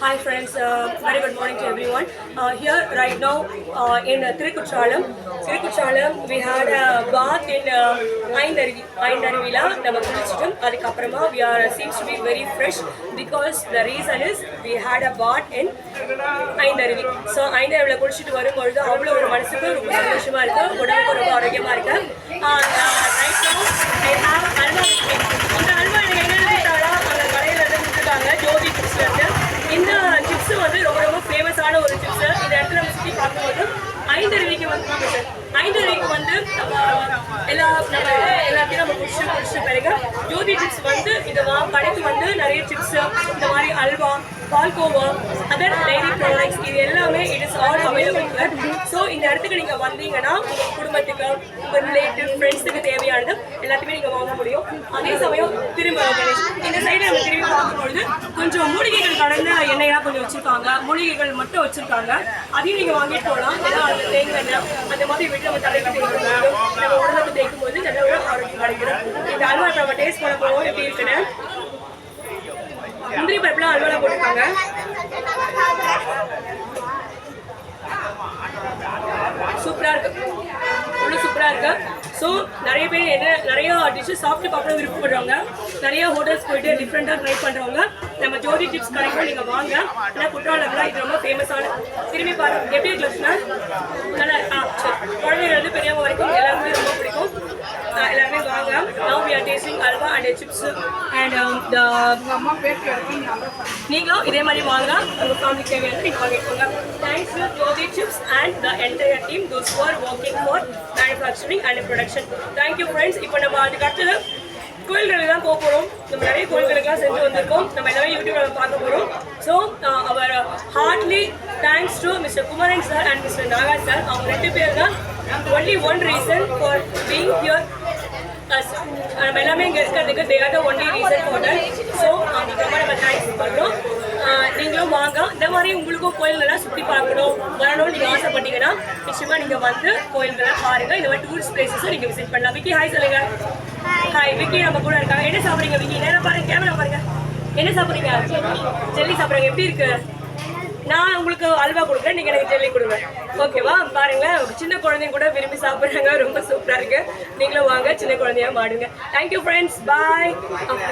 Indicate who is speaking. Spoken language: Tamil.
Speaker 1: Hi friends, uh, very good morning to everyone. Uh, here right now uh, in uh, Tirikuchalam, Tirikuchalam we had a bath in uh, Aintharuvi ஐந்தருவில நம்ம குளிச்சிட்டோம் அதுக்கப்புறமா we are seems to be very fresh because the reason is we had a bath in Aintharuvi so ஐந்தருவில குளிச்சுட்டு வரும்பொழுது அவ்வளோ ஒரு மனசுக்கு ரொம்ப சந்தோஷமா இருக்கு உடம்புக்கு ரொம்ப ஆரோக்கியமா இருக்கு right now I have halwa with me. இந்த அல்வா எனக்கு எங்க இருந்தாலும் அந்த கடையில இருந்து கொடுத்துருக்காங்க ஜோதி சிப்ஸ்ல இருந்து இந்த சிப்ஸ் வந்து ரொம்ப ரொம்ப ஃபேமஸான ஒரு சிப்ஸ் இந்த இடத்துல நம்ம சுற்றி பார்க்கும்போது ஐந்தருவிக்கு வந்து வந்து எல்லா நம்ம எல்லாத்தையும் நம்ம குடிச்சு முடிச்ச பிறகு ஜோதி சிப்ஸ் வந்து இது வா கடைக்கு வந்து நிறைய சிப்ஸ் இந்த மாதிரி halwa palkova other dairy products இது எல்லாமே it is all available so இந்த இடத்துக்கு நீங்கள் வந்தீங்கன்னா உங்கள் குடும்பத்துக்கு உங்கள் ரிலேட்டிவ் ஃப்ரெண்ட்ஸுக்கு தேவையானது எல்லாத்தையுமே நீங்கள் வாங்க முடியும். அதே சமயம் திரும்ப இந்த சைடு நம்ம திரும்பி பார்க்கும்பொழுது கொஞ்சம் மூலிகைகள் கடந்த எண்ணெயெல்லாம் கொஞ்சம் வச்சுருக்காங்க. மூலிகைகள் மட்டும் வச்சுருக்காங்க. அதையும் நீங்கள் வாங்கிட்டு போகலாம். ஏன்னா அந்த தேங்காய் அந்த மாதிரி விட்டு நம்ம தலைக்கு தேய்க்கும் நம்ம உடம்புக்கு தேய்க்கும் போது நல்ல ஒரு ஆரோக்கியம் கிடைக்கும். இந்த அல்வா நம்ம டேஸ்ட் பண்ண போகிறோம் எப்படி இருக்குன்னு முந்திரி பருப்புலாம் அல்வாவில் போட்டிருக்காங்க. சூப்பரா இருக்கு. இவ்வளோ சூப்பரா இருக்கு. ஸோ நிறைய பேர் என்ன நிறைய டிஷ்ஷஸ் சாப்பிட்டு பார்க்கணும் விருப்பப்படுறவங்க நிறைய ஹோட்டல்ஸ் போயிட்டு டிஃப்ரெண்ட்டாக ட்ரை பண்ணுறவங்க நம்ம ஜோதி டிப்ஸ் கடைக்கும் நீங்கள் வாங்க. ஏன்னா குற்றாலம்லாம் இது ரொம்ப ஃபேமஸான திரும்பி பாருங்க. எப்படி இருக்குன்னா நல்லா ஆ சரி. Halwa and chips and the நீங்களும் இதே மாதிரி வாங்க. உங்கள் ஃபேமிலிக்கு தேவையான நீங்கள் வாங்கிக்கோங்க. Thanks to Jothi chips and the entire team those for working for manufacturing and production thank you friends இப்போ நம்ம அதுக்கு அடுத்தது கோயில்களுக்கு தான் போக போகிறோம் நம்ம நிறைய கோயில்களுக்கெல்லாம் செஞ்சு வந்திருக்கோம். நம்ம எல்லாமே யூடியூப்ல பார்க்க போகிறோம் so our heartly thanks to mister Kumaran sir and mister Naga sir அவங்க ரெண்டு பேர் தான் only one reason for being here as நம்ம எல்லாமே இங்கே இருக்கிறதுக்கு they are the only reason for that so அவங்களுக்கு ரொம்ப நம்ம தேங்க்ஸ் பண்ணுறோம் நீங்களும் வாங்க. இந்த மாதிரி உங்களுக்கும் கோயில்கள்லாம் சுற்றி பார்க்கணும் வரணும்னு நீங்கள் ஆசைப்பட்டீங்கன்னா நிச்சயமாக நீங்கள் வந்து கோயில்கள்லாம் பாருங்கள் இந்த மாதிரி டூரிஸ்ட் பிளேசஸும் நீங்கள் விசிட் பண்ணலாம். விக்கி ஹாய் சொல்லுங்க. ஹாய் விக்கி நம்ம கூட இருக்காங்க. என்ன சாப்பிட்றீங்க விக்கி? நேரம் பாருங்க கேமரா பாருங்க. என்ன சாப்பிட்றீங்க? ஜெல்லி சாப்பிட்றீங்க. எப்படி இருக்கு? நான் உங்களுக்கு அல்வா கொடுக்குறேன் நீங்க எனக்கு ஜெல்லி கொடுங்க. ஓகேவா பாருங்களேன் சின்ன குழந்தைங்க கூட விரும்பி சாப்பிட்றாங்க. ரொம்ப சூப்பரா இருக்கு. நீங்களும் வாங்க சின்ன குழந்தையா மாடுங்க. Thank you friends bye